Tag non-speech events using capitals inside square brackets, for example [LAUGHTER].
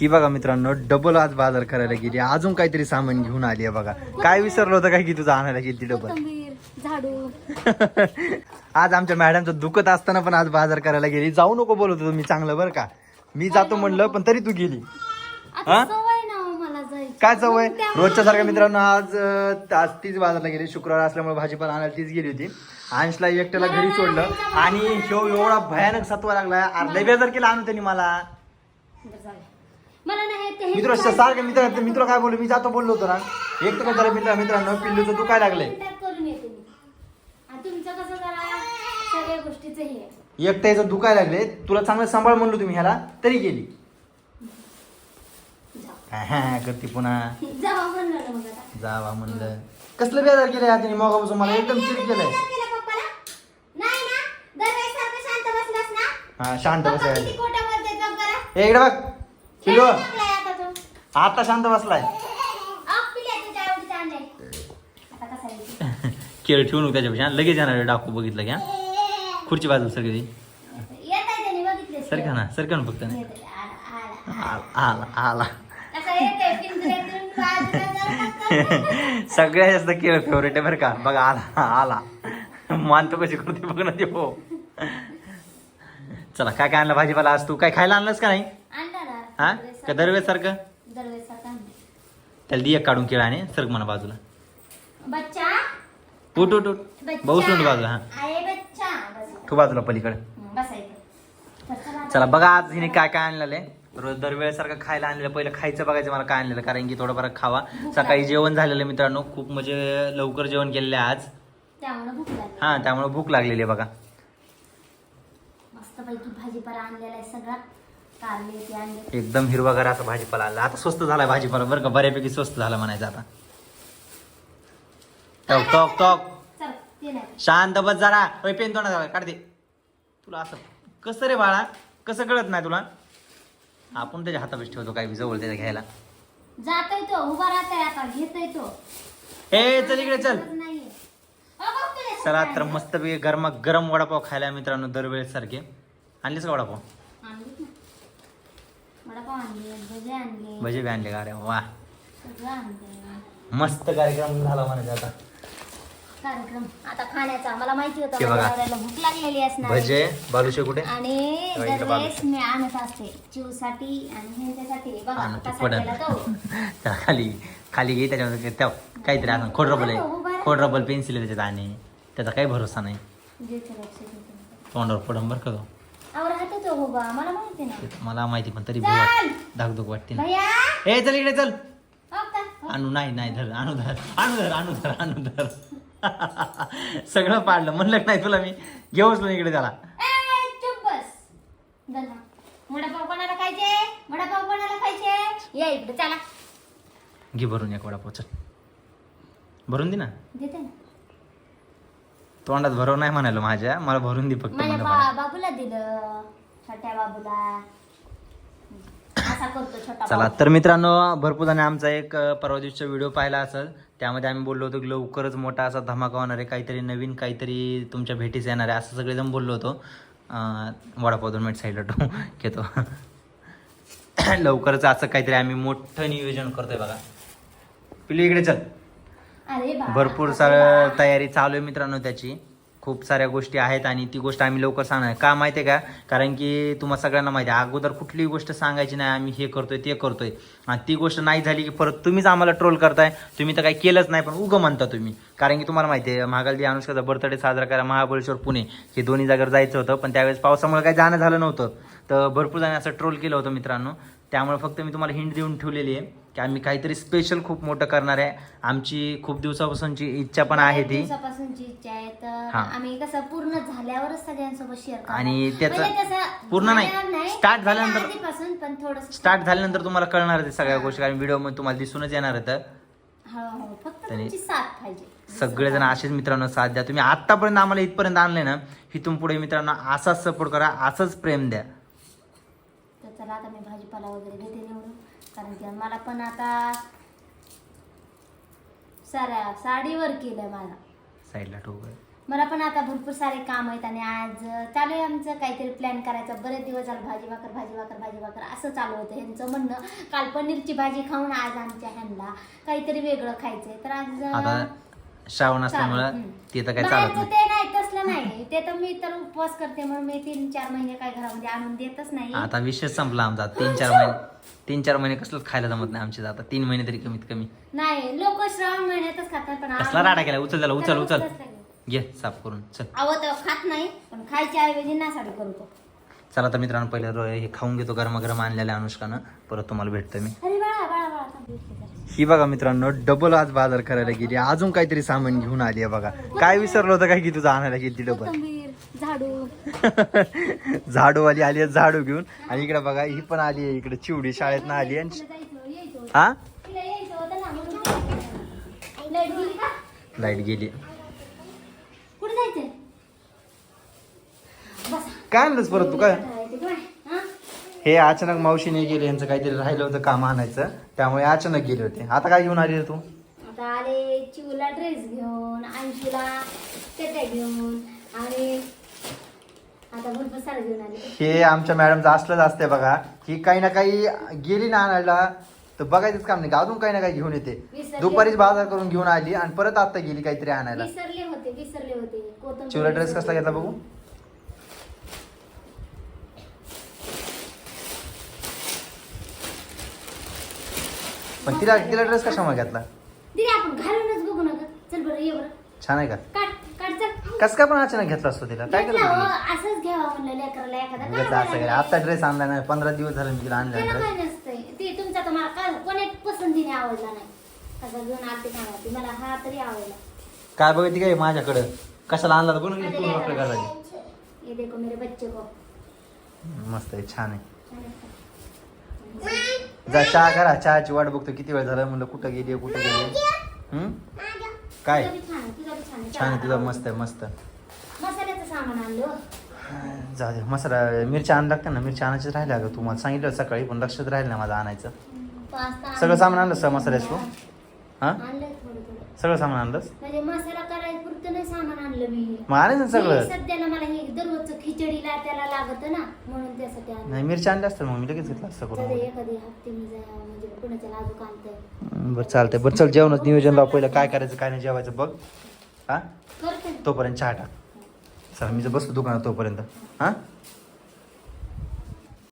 ही बघा मित्रांनो डबल आज बाजार करायला गेली. अजून काहीतरी सामान घेऊन आली आहे बघा. काय विसरलं होतं काय की तुझं आणायला गेली ती डबल झाडू. [LAUGHS] आज आमच्या मॅडमचं दुखत असताना पण आज बाजार करायला गेली. जाऊ नको बोलत होतो मी चांगलं बरं का. मी जातो म्हणलं पण तरी तू गेली. हा? हो काय सवय? त्यामुळे रोजच्या सारख्या मित्रांनो आज आज तीच बाजारला गेली. शुक्रवार असल्यामुळे भाजीपाला आणायला तीच गेली होती. अंशला एकट्याला घरी सोडलं. आणि ह्यो एवढा भयानक सत्वा लागला अर्धा बेजार केला आणून त्यांनी मला. मला नाही ते हे मित्र सारखं मित्र मित्र काय बोललो? मी जातो बोललो होतो ना. एक तर काय झालं मित्र मित्रांनो पिल्लूचं दुखाय लागलंय. contact करून येते मी. आणि तुमचं कसं जरा सगळ्या गोष्टीचं हे. आहे. एकट्याचं दुखाय लागले तुला चांगलं सांभाळ म्हणलो तुम्ही ह्याला तरी गेली. हा, हा, करते पुन्हा. जावा म्हणलं ना मग आता. जावा म्हणलं. कसलं बेजार केलंय हाताने मगापासून? मला एकदम चिरी केलंय. काय केलं पप्पाला? नाही ना दरवेळेस सारखं शांत बसलास ना? हा शांत पप्पा बसायला किती खोटं बोलते इकडे बघ. लागलाय आता तो. आता शांत बसलाय? खेळ ठेवून त्याच्यापेक्षा. लगेच येणार डाकू बघितलं घ्या खुर्ची बाजू सगळी. सरका ना सरका ना फक्त. आहे. आला, आला. बाजूला. [LAUGHS] सगळ्यात जास्त खेळ फेवरेट आहे बरं का. बघा आला आला. मानतो कशी करते बघ ना ते हो. चला काय काय आणलं भाजीपाला आज तू? काय खायला आणलंस का नाही. हा? का दरवेळेस सारखं. त्याला दिया काढून केळा आणि सरक म्हणा बाजूला. बच्चा? उठ उठ उठ. बच्चा. भाऊ बाजूला हा. आहे बच्चा. बस तू बाजूला पलीकडे. हं, चला बघा आज हिने काय काय आणलेलं आहे. रोज दरवेळेसारखं खायला आणलेलं पहिलं खायचं बघायचं मला काय आणलेलं कारण की थोडंफार खावा. सकाळी जेवण झालेलं आहे मित्रांनो खूप म्हणजे लवकर जेवण केलेलं आहे आज. त्यामुळे भूक लागली. हा त्यामुळे भूक लागलेली आहे बघा. मस्त पैकी भाजीपाला आणलेला आहे सगळा. एकदम हिरवागार असा भाजीपाला आणला आता स्वस्त झाला भाजीपाला बरं का? बऱ्यापैकी स्वस्त झाला म्हणायचं आता. Talk talk talk. शांत बस जरा. पेन तोंडा झाला काढ दे तुला असं कसं रे बाळा? कसं कळत नाही तुला? आपण त्याच्या हातापाशी ठेवतो काय जवळ त्याच्या घ्यायला. जातोय तो उभा राहतोय आता घेतोय तो. ए चल इकडे चल. चला तर मस्त गरमा गरम वडापाव खायला मित्रांनो दरवेळेस सारखे. आणलीस का वडापाव. वडापाव आणले भजे आणले भजे बी आणले का अरे वा. सगळं आणले मस्त कार्यक्रम झाला म्हणायचा आता. कार्यक्रम. आता खाण्याचा मला माहिती होतं ते बघा. माझ्या नवऱ्याला भूक लागलेली असणार. भजे बालुशे कुठे? आणि दरवेळेस मी आणत असते चिवसाठी आणि ह्यांच्यासाठी बघा आणू ते कसा पडन. केला तो. [LAUGHS] त्या खाली खाली घे त्याच्यामध्ये त्या काहीतरी आणा. खोड रबल आहे. खोड रबल पेन्सिल आहे त्याच्यात आणि त्याचा काही भरोसा नाही. लक्ष. तोंडावर पडन बरं का तो. राहतो तो उभा मला माहिती मला पण तरी! धाकधूक वाटते ना. भैया. ए चल इकडे चल. हो का? हो. आणू नाही नाही धर आणू धर आणू धर आणू धर आणू धर. सगळं पाडलं म्हणलं नाही तुला मी. घेऊच नाही इकडे त्याला. ए, चुप बस. धर ना. वडापाव कोणाला खायचे? वडापाव कोणाला खायचे? या इकडे चला. घे भरून एक वडापाव चल. भरून दे ना. देते ना. तोंडात भरव नाही म्हणालो माझ्या मला भरून दे फक्त माझ्या म्हणलं बा- मला. बाबूला दिलं छोट्या बाबूला. असा करतो छोटा चला बाबू. तर मित्रांनो भरपूर जण आमचा एक अं, परवा दिवशीचा व्हिडिओ पाहिला असेल. त्यामध्ये आम्ही बोललो होतो की लवकरच मोठा असा धमाका होणार आहे काहीतरी नवीन काहीतरी तुमच्या भेटीस येणार आहे असं सगळेजण बोललो होतो. अं, वडापाव दोन मिनिट साईडला ठेवू घेतो. लवकरच असं काहीतरी आम्ही मोठं नियोजन करतोय बघा. पिलू इकडे चल. भरपूर सारं तयारी चालू आहे मित्रांनो त्याची. खूप साऱ्या गोष्टी आहेत आणि ती गोष्ट आम्ही लवकर सांगणार. का माहिती आहे का? कारण की तुम्हाला सगळ्यांना माहिती आहे अगोदर कुठलीही गोष्ट सांगायची नाही आम्ही हे करतोय ते करतोय. आणि ती गोष्ट नाही झाली की परत तुम्हीच आम्हाला ट्रोल करताय. तुम्ही तर काही केलंच नाही पण उगं म्हणता तुम्ही. कारण की तुम्हाला माहिती आहे महागालदी अनुष्काचा बर्थडे साजरा करा महाबळेश्वर पुणे. हे दोन्ही जागेवर जायचं होतं पण त्यावेळेस पावसामुळे काही जाणं झालं नव्हतं. तर भरपूर जण असं ट्रोल केलं होतं मित्रांनो. त्यामुळे फक्त मी तुम्हाला हिंट देऊन ठेवलेली आहे की आम्ही काहीतरी स्पेशल खूप मोठं करणार आहे. आमची खूप दिवसापासूनची इच्छा पण आहे ती. दिवसापासूनची इच्छा आहे तर हा. आम्ही कसं पूर्ण झाल्यावरच सगळ्यांसोबत शेअर आणि त्याचं- म्हणजे तसं पूर्ण नाही. Start झाल्यानंतर- आधीपासून पण थोडस स्टार्ट झाल्यानंतर तुम्हाला कळणार आहे सगळ्या गोष्टी कारण व्हिडिओमध्ये तुम्हाला दिसूनच येणार आहे तर. हळूहळू फक्त तरी- तुमची साथ पाहिजे. सगळेजण असेच मित्रांनो साथ द्या. तुम्ही आतापर्यंत आम्हाला इथपर्यंत आणले ना इथून पुढे मित्रांनो असाच सपोर्ट करा असंच प्रेम द्या. चला आता मी भाजीपाला वगैरे घेते निवडून. कारण की मला पण आता साऱ्या साडीवर केलंय मला. साईडला ठेवू मला पण आता भरपूर सारे काम आहेत आणि आज चालू आहे आमचं काहीतरी प्लॅन करायचं. बरेच दिवस झालं भाजी भाकर भाजी भाकर भाजी भाकर असं चालू होतं. ह्यांचं म्हणणं काल पनीरची भाजी खाऊन आज आमच्या ह्यांना काहीतरी वेगळं खायचंय. तर आज आता श्रावण असल्यामुळं. ते तर काय चालत बाहेरचं नाही. ते नाही तसलं नाही. ते तर मी तर उपवास करते म्हणून मी तीन चार महिने काय घरामध्ये आणून देतच नाही. आता विषय संपला आमचा. तीन चार महिने तीन चार महिने कसलं खायला जमत नाही आमच्या आता. तीन महिने तरी कमीत कमी. नाही लोक श्रावण महिन्यातच खातात पण कसला राडा केला? उचल त्याला उचल उचल. घे साफ करून चल. अहो तर खात नाही पण खायच्या ऐवजी नासाडी करतो. चला आता मित्रांनो पहिले हे खाऊन घेतो गरमागरम आणलेल्या अनुष्कानं. परत तुम्हाला भेटतो मी. अरे बाळा बाळा बाळा थांब इथे जरा. ही बघा मित्रांनो डबल आज बाजार करायला गेली. अजून काहीतरी सामान घेऊन आली आहे बघा. काय विसरलं होतं काय की तुझं आणायला गेली ती डबल कोथिंबीर झाडू. [LAUGHS] झाडूवाली आली आहे झाडू घेऊन. आणि इकडे बघा ही पण आली आहे इकडे चिवडी शाळेत आली जायचं यायचं. होतं. हा? तिला यायचं होतं ना म्हणून लाइट गेली का? लाइट गेली. कुठे जायचंय? बसा. काय आणलंस परत तू? काय? हा? अचानक मावशीने गेले यांचं काहीतरी राहिलं होतं काम आणायचं. त्यामुळे अचानक गेले होते. आता काय घेऊन आली रे तू? आता आले चिवला ड्रेस घेऊन अंशूला चट्या घेऊन आणि आता भरपूर सारं घेऊन आले. हे आमच्या मॅडमचं असलंच असते बघा. ही काही ना काही गेली ना आणायला तर बघायचंच काम नाही. का अजून काही ना काही घेऊन येते. विसरली. दुपारीच बाजार करून घेऊन आली आणि परत आता गेली काहीतरी आणायला. विसरले होते विसरले होते. कोथिंबीर चिवला ड्रेस कसला घेतला बघू? पण तिला तिला ड्रेस कशामुळे घेतला? दिदी आपण घालूनच बघू नका. चल बरं ये बरं. छान आहे का? काढ काढ चल. कस काय पण अचानक घेतला असतो तिला? काय घेतला केलं हो, तिने? असंच घ्यावा म्हणलं लेकराला एखादा. काय घेतला असं? काय? आता ड्रेस आणला नाही पंधरा दिवस झाले मी तिला आणला त्याला ड्रेस काय नसतंय. ते तुमचा तर मला काय कोणी पसंतीने आवडला नाही. कसा घेऊन आलते सांगा. ती मला हा तरी आवडला. काय बघते काय माझ्याकडं? कशाला आणला तर बनवून घे माझ्या पूर्ण आपल्या लेकराला. घराला ये देखो मेरे बच्चे को. मस्त आहे छान आहे. जा चहा करा. चहाची वाट बघतो किती वेळ झाला? म्हणलं कुठं गेली कुठं गेली हम्म? काय? छान आहे, तुझं मस्त आहे मस्त. मसाल्याचं सामान आणलं जाऊ दे मसाला मिरच्या आण लागतं ना. मिरच्या आणायचं राहिल्या अगं. तुम्हाला सांगितलं सकाळी पण लक्षात राहिलं ना माझं आणायचं. पास्ता सगळं सामान आणलं. सर मसाल्याचं तू? हां? आणलंय थोडं थोडं. सगळं सामान आणलंस? म्हणजे मसाला करायला पुरतं नाही सामान आणलं मी. मग आणायचं ना हे सगळं? सध्याला मला हे दररोजचं खिचडीला त्याला लागत ना म्हणून त्यासाठी आणलं. नाही मिरच्या आणल्या असतं मग मी लगेच घेतलं असतं करून. एखादी हप्ते मी जा म्हणजे कुणाच्या लाजूक आणतंय. हम्म, बरं चालतंय. बरं चल जेवणच नियोजन लाव पहिलं काय करायचं काय नाही जेवायचं बघ. हा? करते. तोपर्यंत चहा टाक. चला मी जर बसतो दुकानात तोपर्यंत. हा?